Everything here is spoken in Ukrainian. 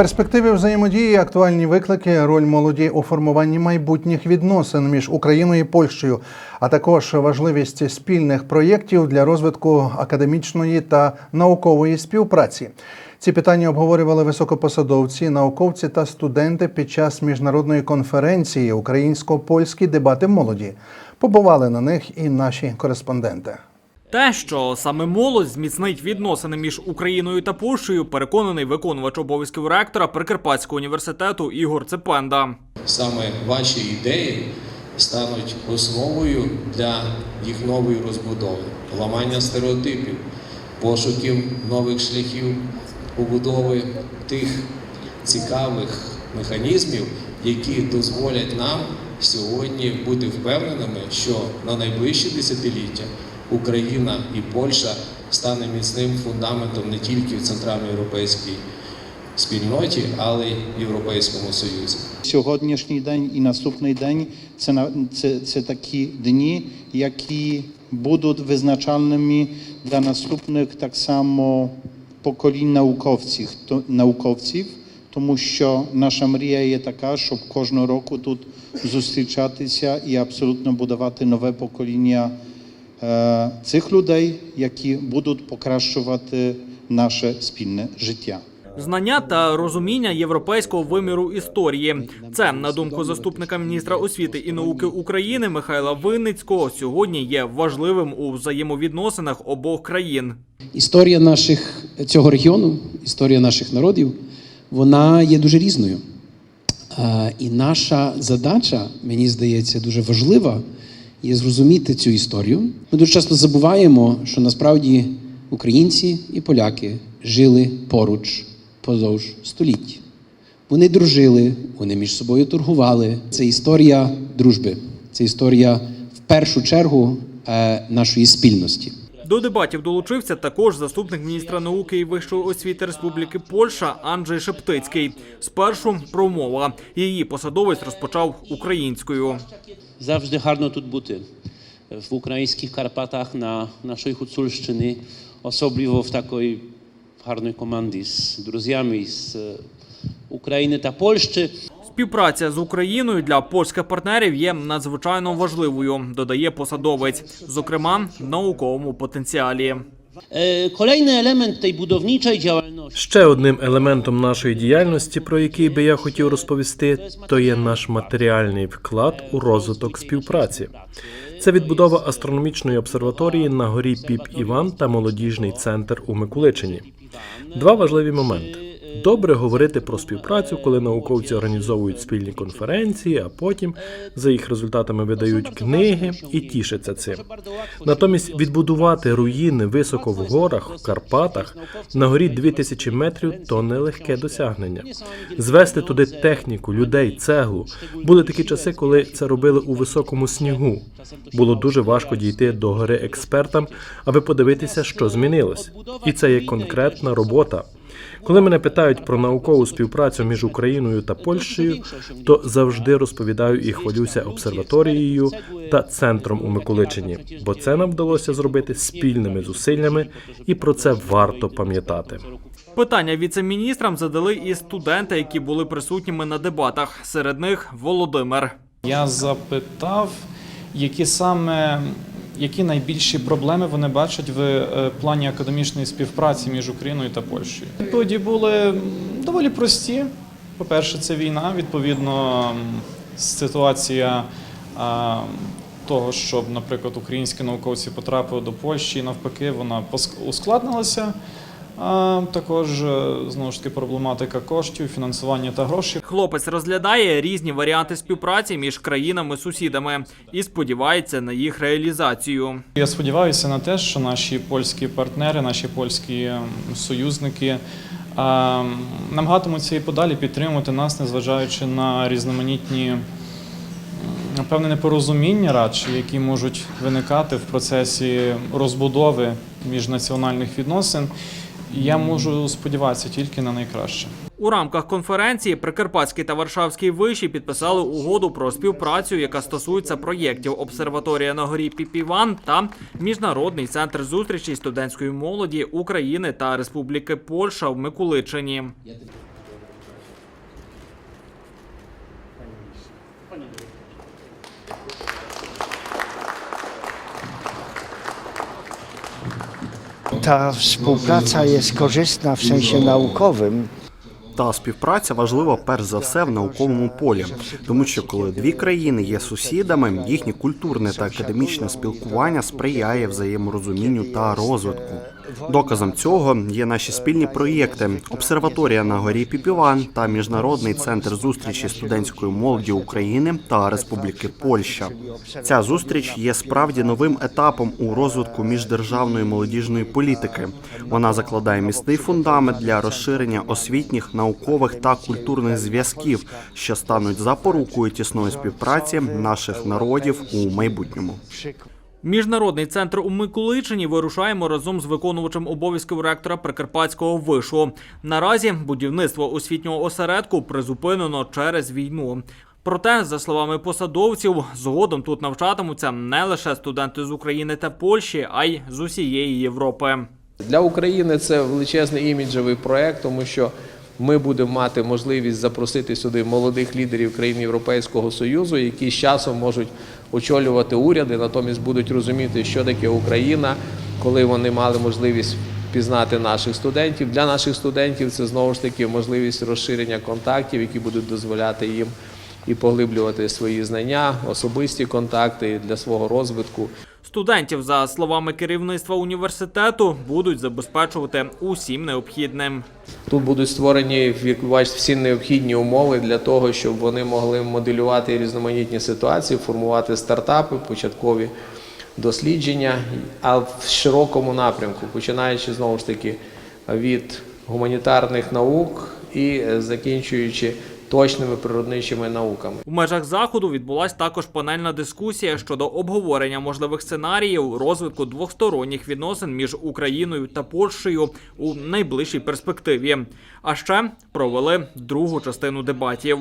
перспективи взаємодії, актуальні виклики, роль молоді у формуванні майбутніх відносин між Україною і Польщею, а також важливість спільних проєктів для розвитку академічної та наукової співпраці. Ці питання обговорювали високопосадовці, науковці та студенти під час міжнародної конференції Українсько-польські дебати молоді. Побували на них і наші кореспонденти. Те, що саме молодь зміцнить відносини між Україною та Польщею, переконаний виконувач обов'язків ректора Прикарпатського університету Ігор Цепенда. Саме ваші ідеї стануть основою для їх нової розбудови, ламання стереотипів, пошуків нових шляхів побудови тих цікавих механізмів, які дозволять нам сьогодні бути впевненими, що на найближчі десятиліття Україна і Польща стане міцним фундаментом не тільки в центральноєвропейській спільноті, але й в Європейському Союзі. Сьогоднішній день і наступний день це, це, це такі дні, які будуть визначальними для наступних так само поколінь науковців, то- науковців, тому що наша мрія є така, щоб кожного року тут зустрічатися і абсолютно будувати нове покоління цих людей, які будуть покращувати наше спільне життя. Знання та розуміння європейського виміру історії. Це, на думку заступника міністра освіти і науки України Михайла Винницького, сьогодні є важливим у взаємовідносинах обох країн. Історія наших цього регіону, історія наших народів, вона є дуже різною. І наша задача, мені здається, дуже важлива, є зрозуміти цю історію. Ми дуже часто забуваємо, що насправді українці і поляки жили поруч подовж століть. Вони дружили, вони між собою торгували. Це історія дружби, це історія в першу чергу е, нашої спільності. До дебатів долучився також заступник міністра науки і вищої освіти Республіки Польща Анджей Шептицький. Спершу промова. Її посадовець розпочав українською. Завжди гарно тут бути в українських Карпатах на нашої Гуцульщини, особливо в такої гарної команді з друзями з е, України та Польщі. Співпраця з Україною для польських партнерів є надзвичайно важливою, додає посадовець, зокрема в науковому потенціалі. Е, Kolejny element tej budowniczej działalności Ще одним елементом нашої діяльності, про який би я хотів розповісти, то є наш матеріальний вклад у розвиток співпраці. Це відбудова астрономічної обсерваторії на горі Піп Іван та молодіжний центр у Миколичині. Два важливі моменти. Добре говорити про співпрацю, коли науковці організовують спільні конференції, а потім за їх результатами видають книги і тішаться цим. Натомість відбудувати руїни високо в горах, в Карпатах, на горі 2000 метрів то нелегке досягнення. Звести туди техніку, людей, цеглу. Були такі часи, коли це робили у високому снігу. Було дуже важко дійти до гори експертам, аби подивитися, що змінилось. І це є конкретна робота. Коли мене питають про наукову співпрацю між Україною та Польщею, то завжди розповідаю і хвалюся обсерваторією та центром у Миколичині, бо це нам вдалося зробити спільними зусиллями, і про це варто пам'ятати. Питання віце-міністрам задали і студенти, які були присутніми на дебатах. Серед них Володимир. Я запитав, які саме які найбільші проблеми вони бачать в е, плані академічної співпраці між Україною та Польщею. Відповіді були доволі прості. По-перше, це війна. Відповідно, ситуація того, щоб, наприклад, українські науковці потрапили до Польщі, навпаки, вона ускладнилася. А також е, знову ж таки проблематика коштів, фінансування та грошей. Хлопець розглядає різні варіанти співпраці між країнами-сусідами і сподівається на їх реалізацію. Я сподіваюся на те, що наші польські партнери, наші польські союзники ем, намагатимуться і подалі підтримувати нас, незважаючи на різноманітні м, певне непорозуміння, радше, які можуть виникати в процесі розбудови міжнаціональних відносин. Я можу сподіватися тільки на найкраще. У рамках конференції Прикарпатський та Варшавський виші підписали угоду про співпрацю, яка стосується проєктів обсерваторія на горі Піпіван та міжнародний центр зустрічей студентської молоді України та Республіки Польща в Миколичині. Ta współpraca jest korzystna w sensie naukowym, Та співпраця важлива перш за все в науковому полі, тому що коли дві країни є сусідами, їхнє культурне та академічне спілкування сприяє взаєморозумінню та розвитку. Доказом цього є наші спільні проєкти: обсерваторія на горі Піпіван та міжнародний центр зустрічі студентської молоді України та Республіки Польща. Ця зустріч є справді новим етапом у розвитку міждержавної молодіжної політики. Вона закладає міцний фундамент для розширення освітніх, наукових та культурних зв'язків, що стануть запорукою тісної співпраці наших народів у майбутньому. Міжнародний центр у Миколичині вирушаємо разом з виконувачем обов'язків ректора Прикарпатського вишу. Наразі будівництво освітнього осередку призупинено через війну. Проте, за словами посадовців, згодом тут навчатимуться не лише студенти з України та Польщі, а й з усієї Європи. Для України це величезний іміджевий проект, тому що ми будемо мати можливість запросити сюди молодих лідерів країн Європейського Союзу, які з часом можуть очолювати уряди, натомість будуть розуміти, що таке Україна, коли вони мали можливість пізнати наших студентів. Для наших студентів це знову ж таки можливість розширення контактів, які будуть дозволяти їм і поглиблювати свої знання, особисті контакти для свого розвитку. Студентів, за словами керівництва університету, будуть забезпечувати усім необхідним. Тут будуть створені як бачите, всі необхідні умови для того, щоб вони могли моделювати різноманітні ситуації, формувати стартапи, початкові дослідження, а в широкому напрямку, починаючи знову ж таки від гуманітарних наук і закінчуючи точними природничими науками. У межах заходу відбулася також панельна дискусія щодо обговорення можливих сценаріїв розвитку двосторонніх відносин між Україною та Польщею у найближчій перспективі. А ще провели другу частину дебатів.